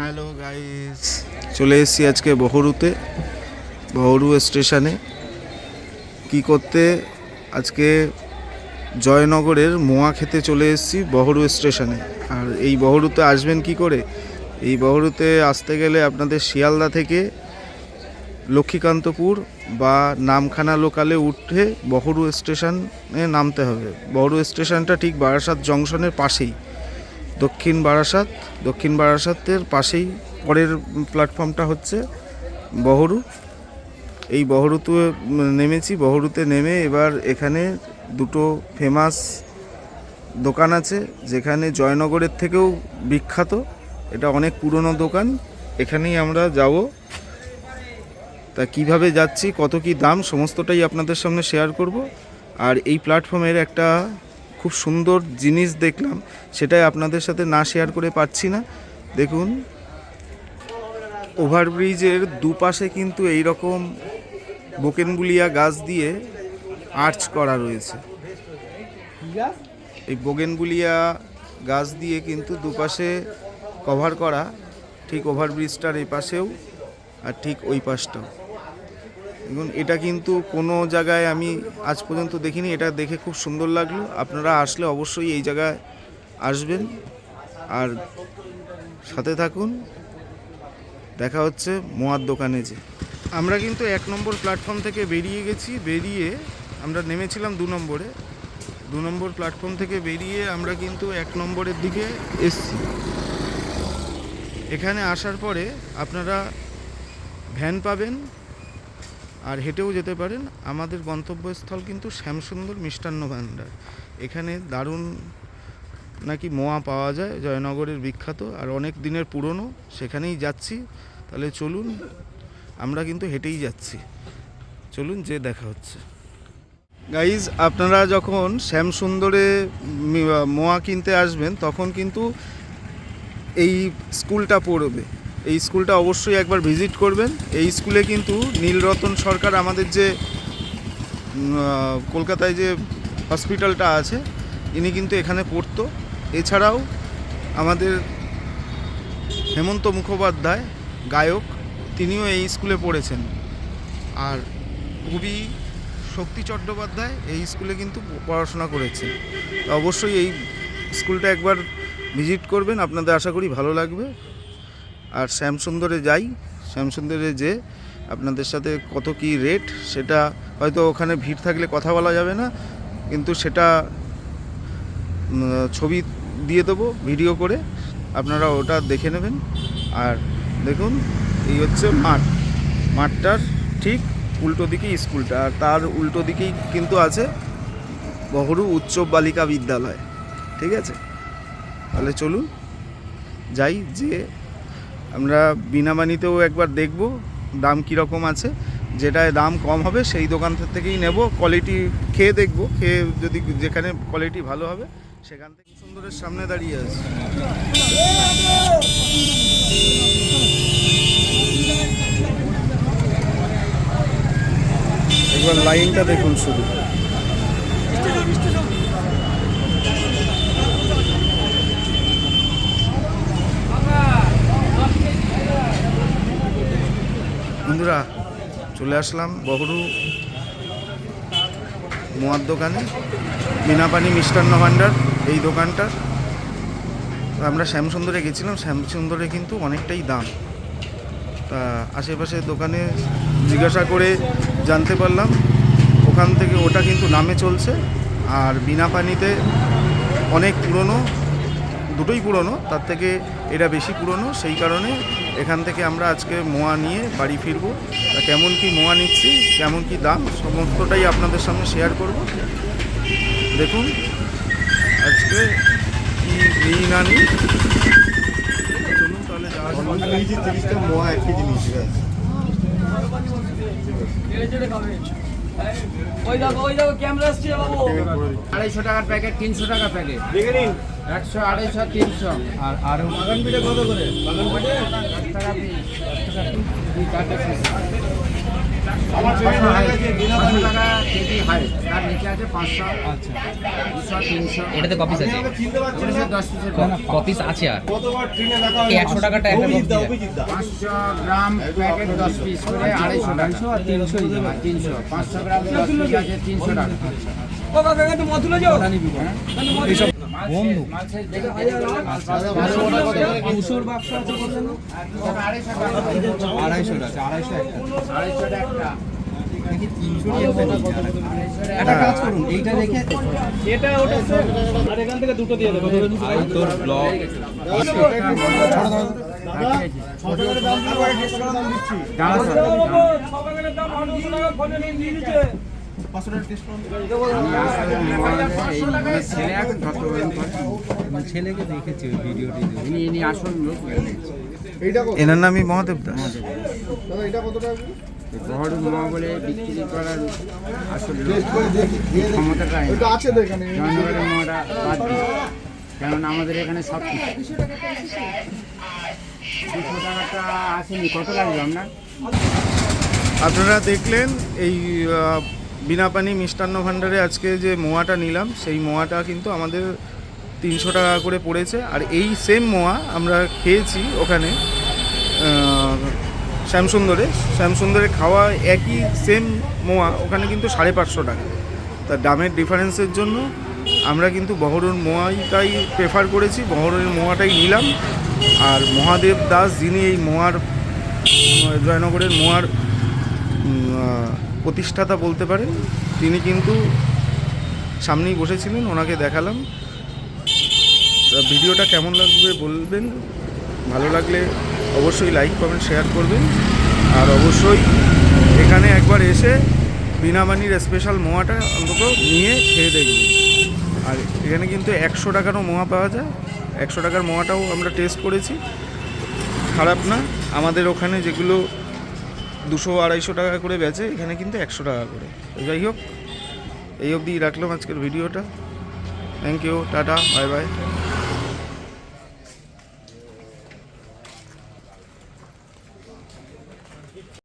Hello guys চলে এসেছি আজকে বহরুতে, বহরু স্টেশনে। কি করতে? আজকে জয়নগরের মোয়া খেতে চলে এসেছি বহরু স্টেশনে। আর এই বহরুতে আসবেন কি করে? এই বহরুতে আসতে গেলে আপনাদের শিয়ালদা থেকে লক্ষ্মীকান্তপুর বা নামখানা লোকালে উঠে বহরু স্টেশনে নামতে হবে। বহরু স্টেশনটা ঠিক বারাসাত জংশনের পাশেই। দক্ষিণ বারাসাত, দক্ষিণ বারাসাতের পাশেই পরের প্ল্যাটফর্মটা হচ্ছে বহরু। এই বহরুতে নেমেছি, বহরুতে নেমে এবার এখানে দুটো ফেমাস দোকান আছে, যেখানে জয়নগরের থেকেও বিখ্যাত। এটা অনেক পুরনো দোকান, এখানেই আমরা যাব। তা কীভাবে যাচ্ছি, কত কি দাম, সমস্তটাই আপনাদের সামনে শেয়ার করব। আর এই প্ল্যাটফর্মের একটা খুব সুন্দর জিনিস দেখলাম, সেটাই আপনাদের সাথে না শেয়ার করে পাচ্ছি না। দেখুন, ওভারব্রিজের দুপাশে কিন্তু এই রকম বোকেনবুলিয়া গাছ দিয়ে আর্চ করা রয়েছে। এই বোগেনবুলিয়া গাছ দিয়ে কিন্তু দুপাশে কভার করা, ঠিক ওভারব্রিজটার এই পাশেও আর ঠিক ওই পাশটাও। দেখুন এটা কিন্তু কোনো জায়গায় আমি আজ পর্যন্ত দেখিনি। এটা দেখে খুব সুন্দর লাগল। আপনারা আসলে অবশ্যই এই জায়গায় আসবেন। আর সাথে থাকুন। দেখা হচ্ছে মোয়ার দোকানে যে আমরা কিন্তু এক নম্বর প্ল্যাটফর্ম থেকে বেরিয়ে গেছি। বেরিয়ে আমরা নেমেছিলাম দু নম্বরে। দু নম্বর প্ল্যাটফর্ম থেকে বেরিয়ে আমরা কিন্তু এক নম্বরের দিকে এসছি। এখানে আসার পরে আপনারা ভ্যান পাবেন। আর হেঁটেও যেতে পারেন। আমাদের গন্তব্যস্থল কিন্তু শ্যামসুন্দর মিষ্টান্ন ভাণ্ডার এখানে দারুণ নাকি মোয়া পাওয়া যায়, জয়নগরের বিখ্যাত আর অনেক দিনের পুরনো। সেখানেই যাচ্ছি। তাহলে চলুন, আমরা কিন্তু হেঁটেই যাচ্ছি। চলুন যে দেখা হচ্ছে। গাইজ আপনারা যখন শ্যামসুন্দরে মোয়া কিনতে আসবেন, তখন কিন্তু এই স্কুলটা পড়বে। এই স্কুলটা অবশ্যই একবার ভিজিট করবেন। এই স্কুলে কিন্তু নীলরতন সরকার আমাদের যে কলকাতায় যে হসপিটালটা আছে, ইনি কিন্তু এখানে পড়তো। এছাড়াও আমাদের হেমন্ত মুখোপাধ্যায়, গায়ক, তিনিও এই স্কুলে পড়েছেন। আর কবি শক্তি চট্টোপাধ্যায় এই স্কুলে কিন্তু পড়াশোনা করেছেন। তো অবশ্যই এই স্কুলটা একবার ভিজিট করবেন, আপনাদের আশা করি ভালো লাগবে। আর শ্যামসুন্দরে যাই শ্যামসুন্দরে যে আপনাদের সাথে কত কি রেট সেটা হয়তো ওখানে ভিড় থাকলে কথা বলা যাবে না, কিন্তু সেটা ছবি দিয়ে দেবো ভিডিও করে, আপনারা ওটা দেখে নেবেন। আর দেখুন, এই হচ্ছে মাঠ। মাঠটার ঠিক উল্টো দিকেই স্কুলটা, আর তার উল্টো দিকেই কিন্তু আছে বহরু উচ্চ বালিকা বিদ্যালয়। ঠিক আছে? তাহলে চলুন, যাই যে আমরা বিনামানিতেও একবার দেখব দাম কীরকম আছে। যেটায় দাম কম হবে সেই দোকান থেকেই নেব কোয়ালিটি খেয়ে দেখব, খেয়ে যদি যেখানে কোয়ালিটি ভালো হবে, সেখান থেকে সুন্দরের সামনে দাঁড়িয়ে আছে একবার লাইনটা দেখুন শুধু। চলে আসলাম বহরু মোয়ার দোকানে। মিনাপানি মিষ্টান্ন ভাণ্ডার, এই দোকানটার আমরা শ্যামসুন্দরে গেছিলাম, শ্যামসুন্দরে কিন্তু অনেকটাই দাম। তা আশেপাশের দোকানে জিজ্ঞাসা করে জানতে পারলাম, ওখান থেকে ওটা কিন্তু নামে চলছে। আর বিনা পানিতে অনেক পুরনো দুটোই পুরনো, তার থেকে এটা বেশি পুরনো, সেই কারণে এখান থেকে আমরা আজকে মোয়া নিয়ে বাড়ি ফিরবো। কেমন কি মোয়া নিচ্ছি, কেমন কি দাম, সমস্তটাই আপনাদের সামনে শেয়ার করব। দেখুন, আজকে কি নিই না নিই। তাহলে যাওয়া যাক। ওই দেখো ওই দেখো ক্যামেরা আসছে বাবু। আড়াইশো টাকার প্যাকেট তিনশো টাকা প্যাকেট দেখে নিন। একশো আড়াইশো তিনশো। আর আর বাগান পিঠে কত করে? বাগান পিঠে দশ টাকা পিস। দশ টাকা পিস। দুই চারটে পিস ছশো ছশো টাকা কেজি হাই। তার নিচে আছে পাঁচশো। আচ্ছা। দুশো তিনশো। এটাতে কপিস আছে? দশ পিসের কপিস। আছে আর। একশো টাকাটা একটা। পাঁচশো গ্রাম প্যাকেট দশ পিস করে আড়াইশো টাকা। আর তিনশো তিনশো। পাঁচশো গ্রাম দশ পিস আছে তিনশো টাকা। ওটা নিবি। বল। এইসব বন্ধু। দুশোর বাক্স আছে আড়াইশো টাকা। আড়াইশো একটা কাজ করুন এইটা দেখে ছেলে এখন তত্ত্বাবধান ছেলেকে দেখেছি ওই ভিডিওটি। ইনি ইনি আসল লোক। এনার নামই মহাদেব দাস। বড় মা বলে বিক্রি করার আসল লোক। ক্ষমতাটা জানুয়ারি মাটা বাদ দিই কারণ আমাদের এখানে সব কিছু। দুশো টাকাটা আসেনি। কত লাগবে আপনার? আপনারা দেখলেন এই বিনা পানি মিষ্টান্ন ভাণ্ডারে আজকে যে মোয়াটা নিলাম, সেই মোয়াটা কিন্তু আমাদের তিনশো টাকা করে পড়েছে। আর এই সেম মোয়া আমরা খেয়েছি ওখানে শ্যামসুন্দরে। শ্যামসুন্দরে খাওয়া একই সেম মোয়া, ওখানে কিন্তু সাড়ে পাঁচশো টাকা। তা দামের ডিফারেন্সের জন্য আমরা কিন্তু বহরুর মোয়াইটাই প্রেফার করেছি, বহরের মোয়াটাই নিলাম। আর মহাদেব দাস, যিনি এই মোয়ার, জয়নগরের মোয়ার প্রতিষ্ঠাতা বলতে পারেন, তিনি কিন্তু সামনেই বসেছিলেন, ওনাকে দেখালাম। ভিডিওটা কেমন লাগবে বলবেন? ভালো লাগলে অবশ্যই লাইক কমেন্ট শেয়ার করবেন। আর অবশ্যই এখানে একবার এসে বিনামানির স্পেশাল মোয়াটা অন্তত নিয়ে খেয়ে দেখবেন। আর এখানে কিন্তু একশো টাকারও মোয়া পাওয়া যায়। একশো টাকার মোয়াটাও আমরা টেস্ট করেছি। খারাপ না। আমাদের ওখানে যেগুলো দুশো আড়াইশো টাকা করে বেচে এখানে কিন্তু একশো টাকা করে। যাই হোক, এই অবধি রাখলাম আজকের ভিডিওটা। Thank you tata bye bye